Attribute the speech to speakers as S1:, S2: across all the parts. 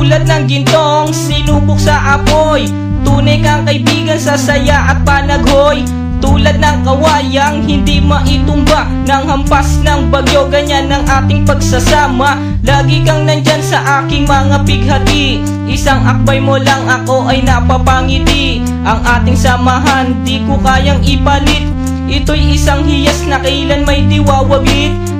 S1: Tulad ng gintong sinubok sa apoy. Tunay kang kaibigan sa saya at panaghoy. Tulad ng kawayang hindi maitumba. Ng hampas ng bagyo ganyan ang ating pagsasama. Lagi kang nandyan sa aking mga bighati Isang akbay mo lang ako ay napapangiti. Ang ating samahan di ko kayang ipalit. Ito'y isang hiyas na kailan may diwawabit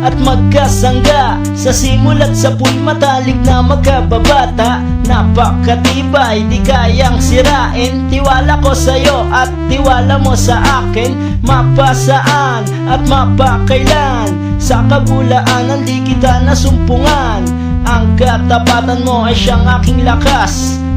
S2: at magkasangga. Sa simulat sa pool matalik na magkababata. Napakatibay, di kayang sirain. Tiwala ko sa'yo at tiwala mo sa akin. Mapasaan at mapakailan. Sa kabulaanan di kita nasumpungan. Ang katapatan mo ay siyang aking lakas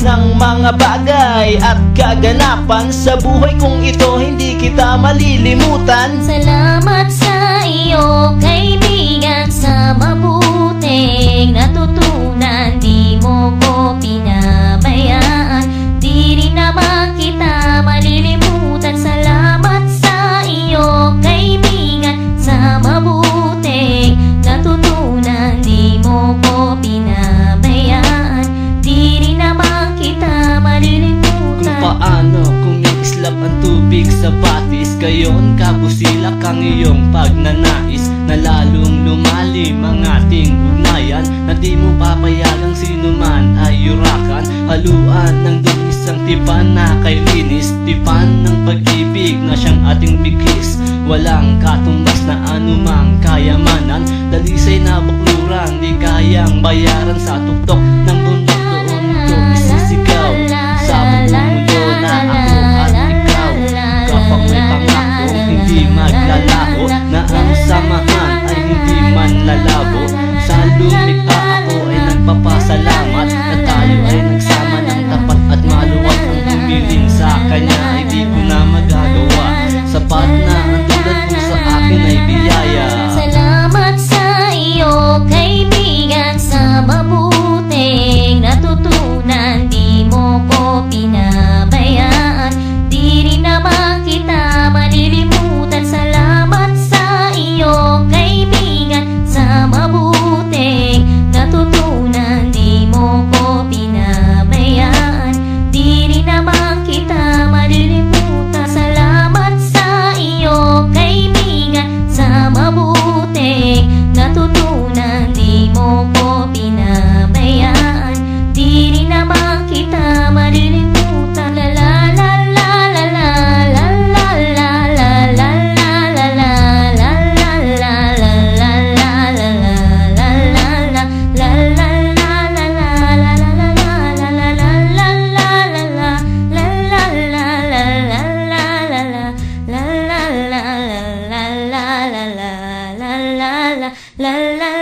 S2: ng mga bagay at kaganapan Sa buhay kong ito hindi kita malilimutan
S3: Salamat sa iyo, kaibigan, sa mabuting natutunan.
S2: Ang tubig sa batis Gayon kabusilak ang iyong pagnanais. Na lalong lumalim ang ating ugnayan Na di mo papayagang sino man ay yurakan. Haluan ng isang tipan na kay linis Tipan ng pag-ibig na siyang ating bigkis Walang katumbas na anumang kayamanan Dalisay na bakluran di kayang bayaran sa tuktok
S3: 啦啦啦